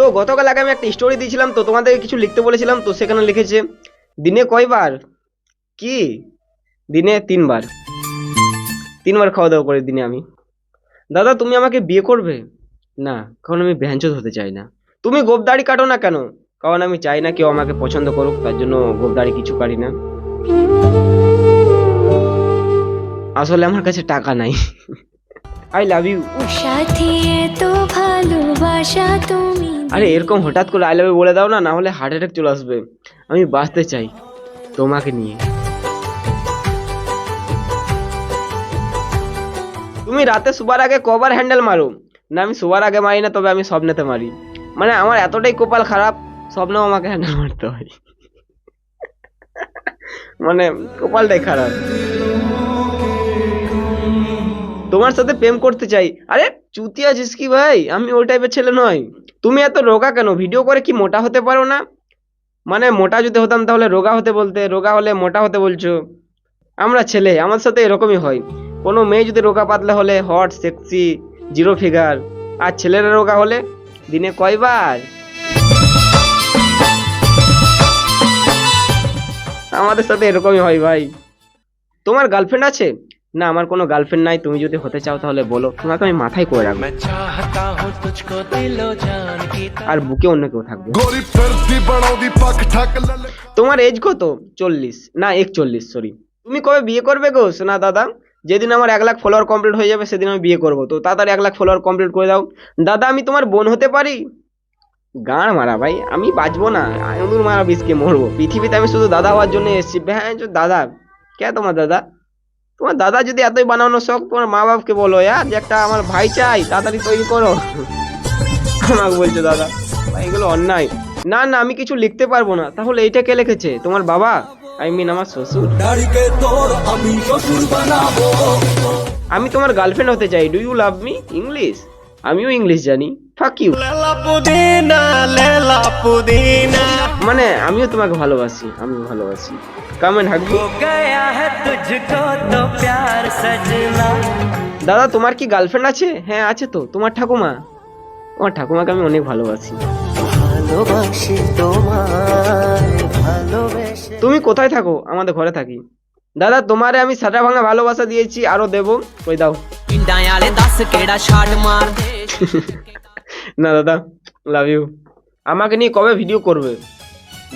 তো গতকাল আগে আমি একটা স্টোরি দিয়েছিলাম, তো তোমাদের কিছু লিখতে বলেছিলাম, তো সেখানে লিখেছে, দিনে কয়বার? কি? দিনে তিনবার। তিনবার খাওয়া দাওয়া করে দিনে আমি। দাদা, তুমি আমাকে বিয়ে করবে? না, কারণ আমি ব্যঞ্চত হতে চাই না। তুমি গোপদাড়ি কাটো না কেন? কারণ আমি চাই না কেউ আমাকে পছন্দ করুক, তার জন্য গোপদাড়ি কিছু কাটি না। আসলে আমার কাছে টাকা নাই। আই লাভ ইউ সাথী এত ভালোবাসা তুমি আরে এরকম হঠাৎ করে আই লাভ বলে দাও না না হলে হার্ট অ্যাটাক চলে আসবে। আমি বাঁচতে চাই তোমাকে নিয়ে। তুমি রাতে শোবার আগে কবার হ্যান্ডেল মারো। না আমি শোবার আগে মারি না, তবে আমি স্বপ্নেতে মারি। মানে আমার এতটাই কপাল খারাপ, স্বপ্নেও আমাকে হ্যান্ডেল মারতে হয়। মানে কপালটাই খারাপ। তোমার সাথে প্রেম করতে চাই। আরে, চুতি আছিস কি ভাই? আমি ওই টাইপের ছেলে নয় তুমি এত রোগা কেন? ভিডিও করে কি মোটা হতে পারো না? মানে মোটা যদি হতাম তাহলে রোগা হতে বলতে, রোগা হলে মোটা হতে বলছো। আমরা ছেলে, আমার সাথে এরকমই হয়। কোনো মেয়ে যদি রোগা পাতলা হলে হট সেক্সি জিরো ফিগার আর ছেলেরা রোগা হলে দিনে কয়বার? আমাদের সাথে এরকমই হয় ভাই। তোমার গার্লফ্রেন্ড আছে? না আমার কোনো গার্লফ্রেন্ড নাই তুমি যদি হতে চাও তাহলে বলো। তোমাকে আমি মাথায় করে রাখব। আর বুকে অন্য কেউ থাকবে। তোমার এজ কত? চল্লিশ। না একচল্লিশ সরি তুমি কবে বিয়ে করবে গো সোনা দাদা? যেদিন আমার এক লাখ ফলোয়ার কমপ্লিট হয়ে যাবে সেদিন আমি বিয়ে করব। তো তাড়াতাড়ি এক লাখ ফলোয়ার কমপ্লিট করে দাও। দাদা আমি তোমার বোন হতে পারি? গাঁড় মারা ভাই। আমি বাঁচবো না। আমি মারা বিষকে মরবো। পৃথিবীতে আমি শুধু দাদা হওয়ার জন্য এসেছি। হ্যাঁ দাদা। কে তোমার দাদা? তোমার দাদা যদি এতই বানানোর শখ তোমার মা বাপকে বলো ইয়ার যে একটা আমার ভাই চাই তাড়াতাড়ি তৈরি করো। আমাকে বলছে দাদা এগুলো অন্যায়। না না আমি কিছু লিখতে পারব না। তাহলে এইটা কে লিখেছে? তোমার বাবা? আই মিন আমার শ্বশুর। আমি তোমার গার্লফ্রেন্ড হতে চাই। Do you love me English আমিও ইংলিশ জানি। ফাক ইউ মানে আমিও তোমাকে ভালোবাসি আমি ভালোবাসি। কামেন হাকবু দাদা তোমার কি গার্লফ্রেন্ড আছে? হ্যাঁ আছে তো। তোমার ঠাকুমা? আমার ঠাকুমাকে আমি অনেক ভালোবাসি। তুমি কোথায় থাকো? আমাদের ঘরে থাকি। দাদা তোমারে আমি সাটা ভাঙা ভালোবাসা দিয়েছি আরও দেব। ওই দাও। না দাদা লাভ ইউ আমাকে নিয়ে কবে ভিডিও করবে?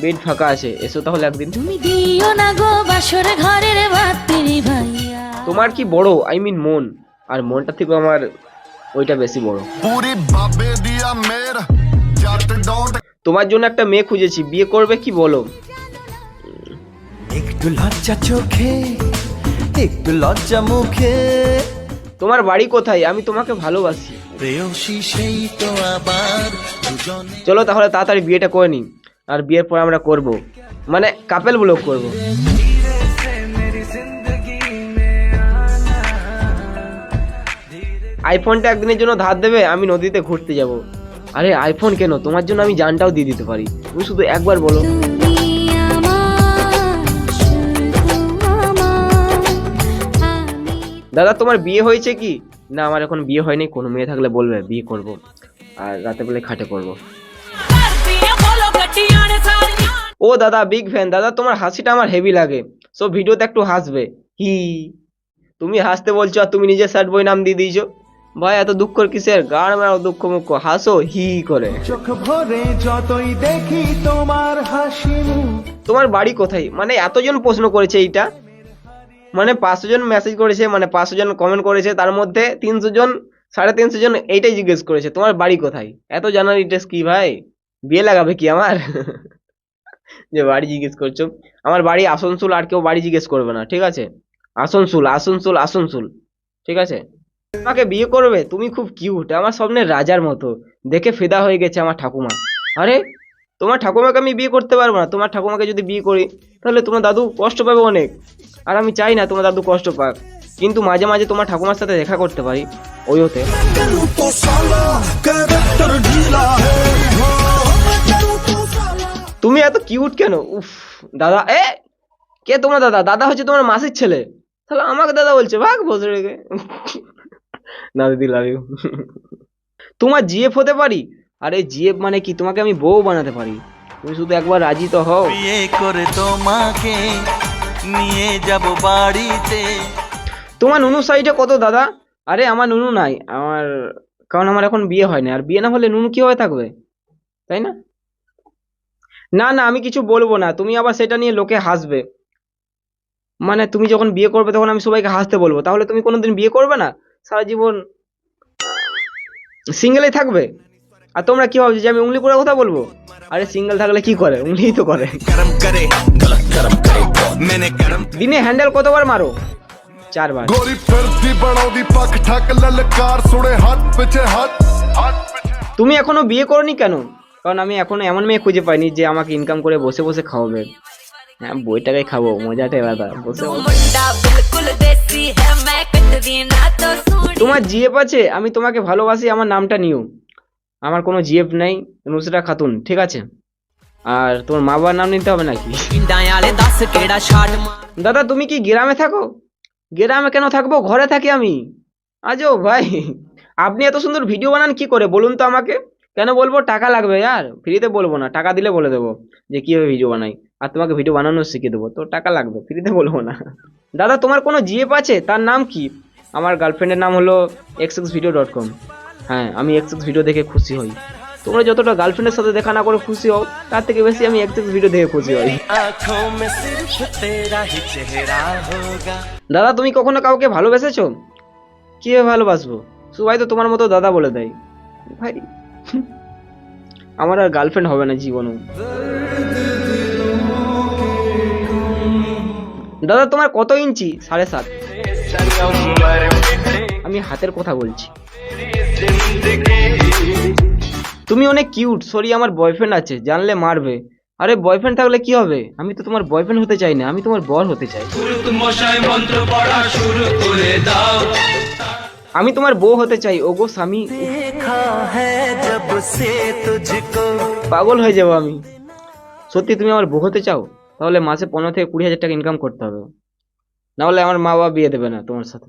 বেড ফাঁকা আছে এসো তাহলে একদিন। তুমি দিও না গো বাসর ঘরের বাতিরি ভাইয়া। তোমার কি বড়? আই মিন মন। আর মনটা থেকে আমার ওইটা বেশি বড়। তোমার জন্য একটা মেয়ে খুঁজেছি বিয়ে করবে কি বলো? একটু লজ্জা চোখে একটু লজ্জা মুখে। তোমার বাড়ি কোথায়? আমি তোমাকে ভালোবাসি। প্রেয়সী সেই তো আবার চলো তাহলে তাড়াতাড়ি বিয়েটা করে নিই। আর বিয়ের পর আমরা করব। মানে কাপেল ব্লগ করব। আইফোনটা একদিনের জন্য ধার দেবে, আমি নদীতে ঘুরতে যাব। আরে আইফোন কেন? তোমার জন্য আমি জানটাও দিয়ে দিতে পারি। তুমি শুধু একবার বলো। দাদা, তোমার বিয়ে হয়েছে কি? না, আমার এখন বিয়ে হয়নি, কোনো মেয়ে থাকলে বলবে, বিয়ে করব। আর রাতে বেলা খাটে করব। ও দাদা বিগ ফ্যান দাদা তোমার হাসিটা আমার হেভি লাগে। সো ভিডিওতে একটু হাসবে। হি। তুমি হাসতে বলছো আর তুমি নিজের স্যাড বই নাম দিয়ে দিয়েছ। ভাই এত দুঃখ কিসের? গাড় মেরাও দুঃখ মুখ হাসো হি করে। চোখ ভরে যতই দেখি তোমার হাসি তোমার বাড়ি কোথায়? মানে এতজন প্রশ্ন করেছে এইটা। মানে পাঁচশো জন মেসেজ করেছে মানে পাঁচশো জন কমেন্ট করেছে। তার মধ্যে তিনশো জন সাড়ে তিনশো জন এইটাই জিজ্ঞেস করেছে তোমার বাড়ি কোথায়? এত জানার ইন্টারেস্ট কি ভাই? বিয়ে লাগাবে কি আমার? যে বাড়ি জিজ্ঞেস করছ। আমার বাড়ি আসানসোল আর কেউ বাড়ি জিজ্ঞেস করবে না, ঠিক আছে? আসানসোল আসানসোল আসানসোল, ঠিক আছে? আমাকে বিয়ে করবে? তুমি খুব কিউট আমার স্বপ্নের রাজার মতো। দেখে ফেদা হয়ে গেছে আমার ঠাকুমা। আরে, তোমার ঠাকুমাকে আমি বিয়ে করতে পারব না। তোমার ঠাকুমাকে যদি বিয়ে করি, তাহলে তোমার দাদু কষ্ট পাবে অনেক। আর আমি চাই না তোমার দাদু কষ্ট পাক। কিন্তু মাঝে মাঝে তোমার ঠাকুমার সাথে দেখা করতে পারি। ওই হতে। তুমি এত কিউট কেন? উফ দাদা এ কে তোমার দাদা? দাদা হচ্ছে তোমার মাসির ছেলে। তাহলে আমাকে দাদা বলছে ভাগ বসে রেখে না দিদি লাভ ইউ তোমার জিএফ হতে পারি? আরে জিএফ মানে কি? তোমাকে আমি বউ বানাতে পারি। তুমি শুধু একবার রাজি তো হও। বিয়ে করে তোমাকে নিয়ে যাব বাড়িতে। তোমার নুনু সাইডে কত দাদা? আরে আমার নুনু নাই। আমার কারণ আমার এখন বিয়ে হয়নি। আর বিয়ে না হলে নুনু কীভাবে থাকবে? তাই না? না না, আমি কিছু বলব না। তুমি আবার সেটা নিয়ে লোকে হাসবে। মানে তুমি যখন বিয়ে করবে, তখন আমি সবাইকে হাসতে বলব। তাহলে তুমি কোনোদিন বিয়ে করবে না? সারা জীবন সিঙ্গেলেই থাকবে? আর তোমরা কি ভাবছ যে আমি উংলি করে কথা বলব? আরে সিঙ্গেল থাকলে কি করে? উংলিই তো করে। দিনে হ্যান্ডেল কতবার মারো? চারবার। তুমি এখনও বিয়ে করনি কেন? কারণ আমি এখন এমন মেয়ে খুঁজে পাইনি যে আমাকে ইনকাম করে বসে বসে খাওয়াবে। হ্যাঁ বইটাকে খাব মজাটাই আলাদা বসে তোমার জিএফ আছে? আমি তোমাকে ভালোবাসি আমার নামটা নিও আমার কোনো জিএফ নাই নুসরা খাতুন ঠিক আছে? আর তোমার মা বাবার নাম নিতে হবে নাকি? দাদা তুমি কি গ্রামে থাকো? গ্রামে কেন থাকব? ঘরে থাকি আমি। আজও ভাই আপনি এত সুন্দর ভিডিও বানান কি করে? বলুন তো আমাকে। কেন বলব? টাকা লাগবে আর। ফ্রিতে বলব না। টাকা দিলে বলে দেবো যে, কীভাবে ভিডিও বানাই? আর তোমাকে ভিডিও বানানো শিখিয়ে দেবো। তো টাকা লাগবে, ফ্রিতে বলব না। দাদা, তোমার কোনো জিএপ আছে? তার নাম কি? আমার গার্লফ্রেন্ডের নাম হলো X X video dot com হ্যাঁ আমি এক্স এক্স ভিডিও দেখে খুশি হই। তোমরা যতটা গার্লফ্রেন্ডের সাথে দেখা না করে খুশি হও, তার থেকে বেশি আমি এক্স এক্স ভিডিও দেখে খুশি হই। দাদা, তুমি কখনো কাউকে ভালোবেসেছো? কীভাবে ভালোবাসবো? সবাই তো তোমার মতো দাদা বলে দেয়। ভাই আমার আর গার্লফ্রেন্ড হবে না জীবনও দাদা, তোমার কত ইঞ্চি? সাড়ে সাত। আমি হাতের কথা বলছি। তুমি অনেক কিউট সরি আমার বয়ফ্রেন্ড আছে। জানলে মারবে। আরে বয়ফ্রেন্ড থাকলে কি হবে? আমি তো তোমার বয়ফ্রেন্ড হতে চাই না। আমি তোমার বর হতে চাই। আমি তোমার বউ হতে চাই। ওগো, স্বামী পাগল হয়ে যাব আমি। সত্যি তুমি আমার বউ হতে চাও? তাহলে মাসে পনেরো থেকে কুড়ি হাজার টাকা ইনকাম করতে হবে। নাহলে আমার মা বাবা বিয়ে দেবে না তোমার সাথে।